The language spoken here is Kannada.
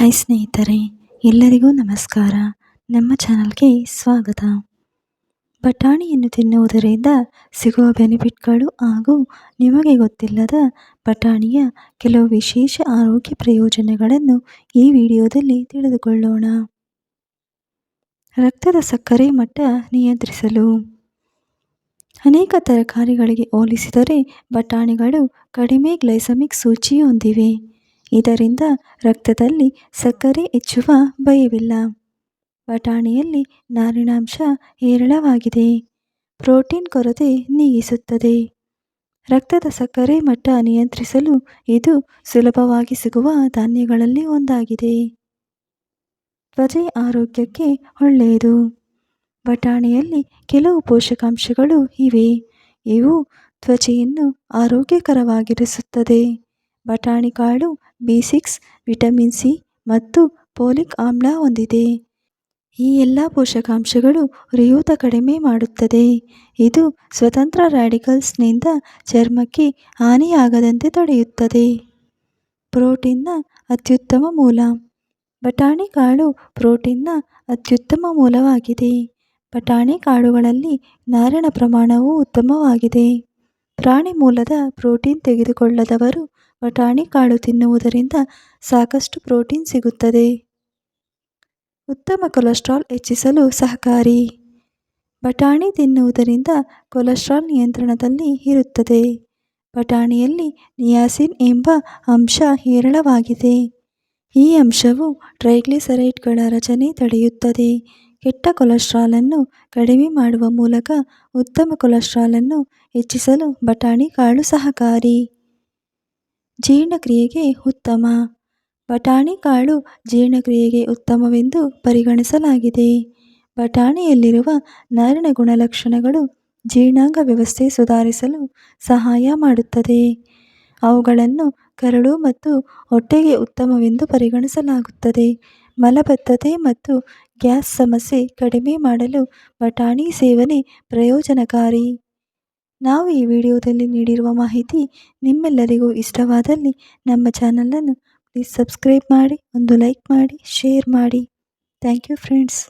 ಹಾಯ್ ಸ್ನೇಹಿತರೆ, ಎಲ್ಲರಿಗೂ ನಮಸ್ಕಾರ. ನಮ್ಮ ಚಾನಲ್ಗೆ ಸ್ವಾಗತ. ಬಟಾಣಿಯನ್ನು ತಿನ್ನುವುದರಿಂದ ಸಿಗುವ ಬೆನಿಫಿಟ್ಗಳು ಹಾಗೂ ನಿಮಗೆ ಗೊತ್ತಿಲ್ಲದ ಬಟಾಣಿಯ ಕೆಲವು ವಿಶೇಷ ಆರೋಗ್ಯ ಪ್ರಯೋಜನಗಳನ್ನು ಈ ವಿಡಿಯೋದಲ್ಲಿ ತಿಳಿದುಕೊಳ್ಳೋಣ. ರಕ್ತದ ಸಕ್ಕರೆ ಮಟ್ಟ ನಿಯಂತ್ರಿಸಲು. ಅನೇಕ ತರಕಾರಿಗಳಿಗೆ ಹೋಲಿಸಿದರೆ ಬಟಾಣಿಗಳು ಕಡಿಮೆ ಗ್ಲೈಸಮಿಕ್ ಸೂಚಿ ಹೊಂದಿವೆ ಇದರಿಂದ ರಕ್ತದಲ್ಲಿ ಸಕ್ಕರೆ ಹೆಚ್ಚುವ ಭಯವಿಲ್ಲ. ಬಟಾಣಿಯಲ್ಲಿ ನಾರಿನಾಂಶ ಹೇರಳವಾಗಿದೆ. ಪ್ರೋಟೀನ್ ಕೊರತೆ ನೀಗಿಸುತ್ತದೆ. ರಕ್ತದ ಸಕ್ಕರೆ ಮಟ್ಟ ನಿಯಂತ್ರಿಸಲು ಇದು ಸುಲಭವಾಗಿ ಸಿಗುವ ಧಾನ್ಯಗಳಲ್ಲಿ ಒಂದಾಗಿದೆ. ತ್ವಚೆ ಆರೋಗ್ಯಕ್ಕೆ ಒಳ್ಳೆಯದು. ಬಟಾಣಿಯಲ್ಲಿ ಕೆಲವು ಪೋಷಕಾಂಶಗಳು ಇವೆ. ಇವು ತ್ವಚೆಯನ್ನು ಆರೋಗ್ಯಕರವಾಗಿರಿಸುತ್ತದೆ. ಬಟಾಣಿ ಕಾಳು, ಬಿ ಸಿಕ್ಸ್, ವಿಟಮಿನ್ ಸಿ ಮತ್ತು ಪೋಲಿಕ್ ಆಮ್ಲ ಹೊಂದಿದೆ. ಈ ಎಲ್ಲ ಪೋಷಕಾಂಶಗಳು ರಿಯೂತ ಕಡಿಮೆ ಮಾಡುತ್ತದೆ. ಇದು ಸ್ವತಂತ್ರ ರ್ಯಾಡಿಕಲ್ಸ್ನಿಂದ ಚರ್ಮಕ್ಕೆ ಹಾನಿಯಾಗದಂತೆ ತಡೆಯುತ್ತದೆ. ಪ್ರೋಟೀನ್ನ ಅತ್ಯುತ್ತಮ ಮೂಲ. ಬಟಾಣಿ ಕಾಳು ಪ್ರೋಟೀನ್ನ ಅತ್ಯುತ್ತಮ ಮೂಲವಾಗಿದೆ. ಬಟಾಣಿ ಕಾಳುಗಳಲ್ಲಿ ನಾರಿನ ಪ್ರಮಾಣವು ಉತ್ತಮವಾಗಿದೆ. ಪ್ರಾಣಿ ಮೂಲದ ಪ್ರೋಟೀನ್ ತೆಗೆದುಕೊಳ್ಳದವರು ಬಟಾಣಿ ಕಾಳು ತಿನ್ನುವುದರಿಂದ ಸಾಕಷ್ಟು ಪ್ರೋಟೀನ್ ಸಿಗುತ್ತದೆ. ಉತ್ತಮ ಕೊಲೆಸ್ಟ್ರಾಲ್ ಹೆಚ್ಚಿಸಲು ಸಹಕಾರಿ. ಬಟಾಣಿ ತಿನ್ನುವುದರಿಂದ ಕೊಲೆಸ್ಟ್ರಾಲ್ ನಿಯಂತ್ರಣದಲ್ಲಿ ಇರುತ್ತದೆ. ಬಟಾಣಿಯಲ್ಲಿ ನಿಯಾಸಿನ್ ಎಂಬ ಅಂಶ ಹೇರಳವಾಗಿದೆ. ಈ ಅಂಶವು ಟ್ರೈಗ್ಲಿಸರೈಡ್ಗಳ ರಚನೆ ತಡೆಯುತ್ತದೆ. ಕೆಟ್ಟ ಕೊಲೆಸ್ಟ್ರಾಲನ್ನು ಕಡಿಮೆ ಮಾಡುವ ಮೂಲಕ ಉತ್ತಮ ಕೊಲೆಸ್ಟ್ರಾಲನ್ನು ಹೆಚ್ಚಿಸಲು ಬಟಾಣಿ ಕಾಳು ಸಹಕಾರಿ. ಜೀರ್ಣಕ್ರಿಯೆಗೆ ಉತ್ತಮ. ಬಟಾಣಿ ಕಾಳು ಜೀರ್ಣಕ್ರಿಯೆಗೆ ಉತ್ತಮವೆಂದು ಪರಿಗಣಿಸಲಾಗಿದೆ. ಬಟಾಣಿಯಲ್ಲಿರುವ ನಾರಿನ ಗುಣಲಕ್ಷಣಗಳು ಜೀರ್ಣಾಂಗ ವ್ಯವಸ್ಥೆ ಸುಧಾರಿಸಲು ಸಹಾಯ ಮಾಡುತ್ತದೆ. ಅವುಗಳನ್ನು ಕರಳು ಮತ್ತು ಹೊಟ್ಟೆಗೆ ಉತ್ತಮವೆಂದು ಪರಿಗಣಿಸಲಾಗುತ್ತದೆ. ಮಲಬದ್ಧತೆ ಮತ್ತು ಗ್ಯಾಸ್ ಸಮಸ್ಯೆ ಕಡಿಮೆ ಮಾಡಲು ಬಟಾಣಿ ಸೇವನೆ ಪ್ರಯೋಜನಕಾರಿ. ನಾವು ಈ ವಿಡಿಯೋದಲ್ಲಿ ನೀಡಿರುವ ಮಾಹಿತಿ ನಿಮ್ಮೆಲ್ಲರಿಗೂ ಇಷ್ಟವಾದಲ್ಲಿ ನಮ್ಮ ಚಾನಲನ್ನು ಪ್ಲೀಸ್ ಸಬ್ಸ್ಕ್ರೈಬ್ ಮಾಡಿ, ಒಂದು ಲೈಕ್ ಮಾಡಿ ಶೇರ್ ಮಾಡಿ. Thank you friends